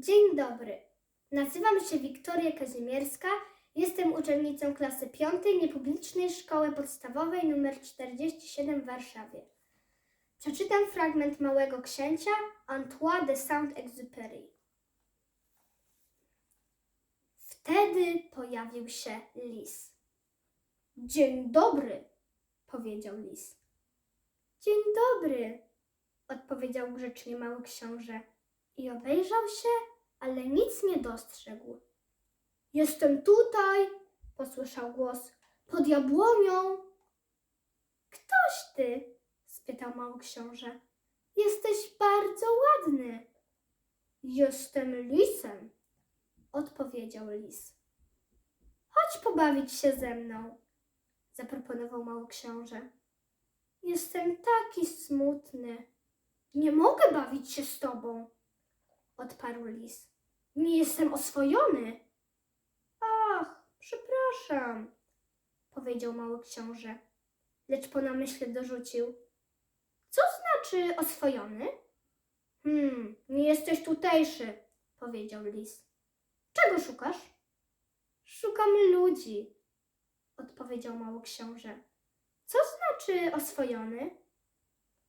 Dzień dobry. Nazywam się Wiktoria Kazimierska. Jestem uczennicą klasy piątej niepublicznej Szkoły Podstawowej nr 47 w Warszawie. Przeczytam fragment Małego Księcia Antoine de Saint-Exupéry. Wtedy pojawił się lis. Dzień dobry, powiedział lis. Dzień dobry, odpowiedział grzecznie mały książę i obejrzał się, ale nic nie dostrzegł. Jestem tutaj, posłyszał głos, pod jabłonią. Ktoś ty? spytał mały książę. Jesteś bardzo ładny. Jestem lisem, odpowiedział lis. Chodź pobawić się ze mną, zaproponował mały książę. Jestem taki smutny. Nie mogę bawić się z tobą, odparł lis. Nie jestem oswojony. Ach, przepraszam, powiedział mały książę, lecz po namyśle dorzucił. Co znaczy oswojony? Hmm, nie jesteś tutejszy, powiedział lis. Czego szukasz? Szukam ludzi, odpowiedział mały książę. Co znaczy oswojony?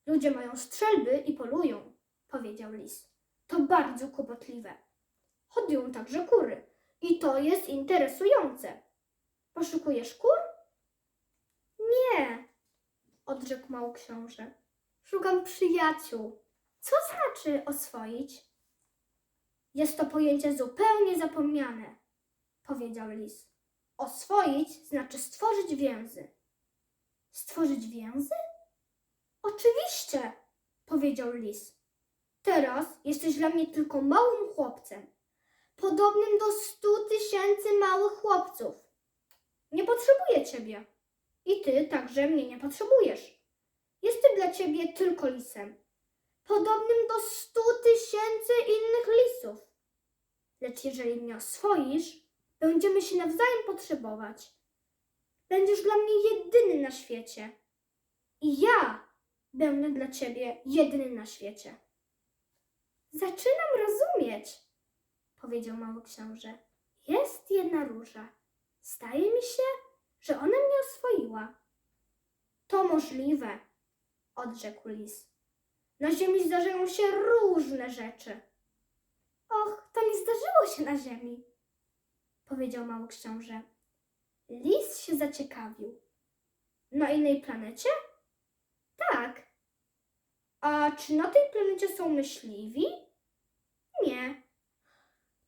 Ludzie mają strzelby i polują, powiedział lis. To bardzo kłopotliwe. Hodują także kury i to jest interesujące. Poszukujesz kur? Nie, odrzekł mały książę. Szukam przyjaciół. Co znaczy oswoić? Jest to pojęcie zupełnie zapomniane, powiedział lis. Oswoić znaczy stworzyć więzy. Stworzyć więzy? Oczywiście, powiedział lis. Teraz jesteś dla mnie tylko małym chłopcem, podobnym do stu tysięcy małych chłopców. Nie potrzebuję ciebie. I ty także mnie nie potrzebujesz. Jestem dla ciebie tylko lisem, podobnym do stu tysięcy innych lisów. Lecz jeżeli mnie oswoisz, będziemy się nawzajem potrzebować. Będziesz dla mnie jedyny na świecie. I ja będę dla ciebie jedyny na świecie. Zaczynam rozumieć, powiedział mały książę. Jest jedna róża. Zdaje mi się, że ona mnie oswoiła. To możliwe, odrzekł lis. Na ziemi zdarzają się różne rzeczy. Och, to nie zdarzyło się na ziemi, powiedział mały książę. Lis się zaciekawił. Na innej planecie? Tak. A czy na tej planecie są myśliwi? Nie.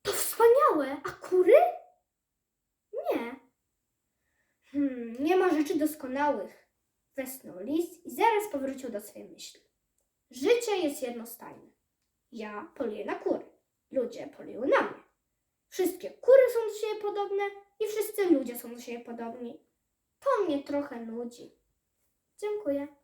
To wspaniałe. A kury? Nie. Hmm, nie ma rzeczy doskonałych. Westchnął lis i zaraz powrócił do swej myśli. Życie jest jednostajne. Ja poluję na kury. Ludzie polują na mnie. Wszystkie kury są do siebie podobne i wszyscy ludzie są do siebie podobni. To mnie trochę nudzi. Dziękuję.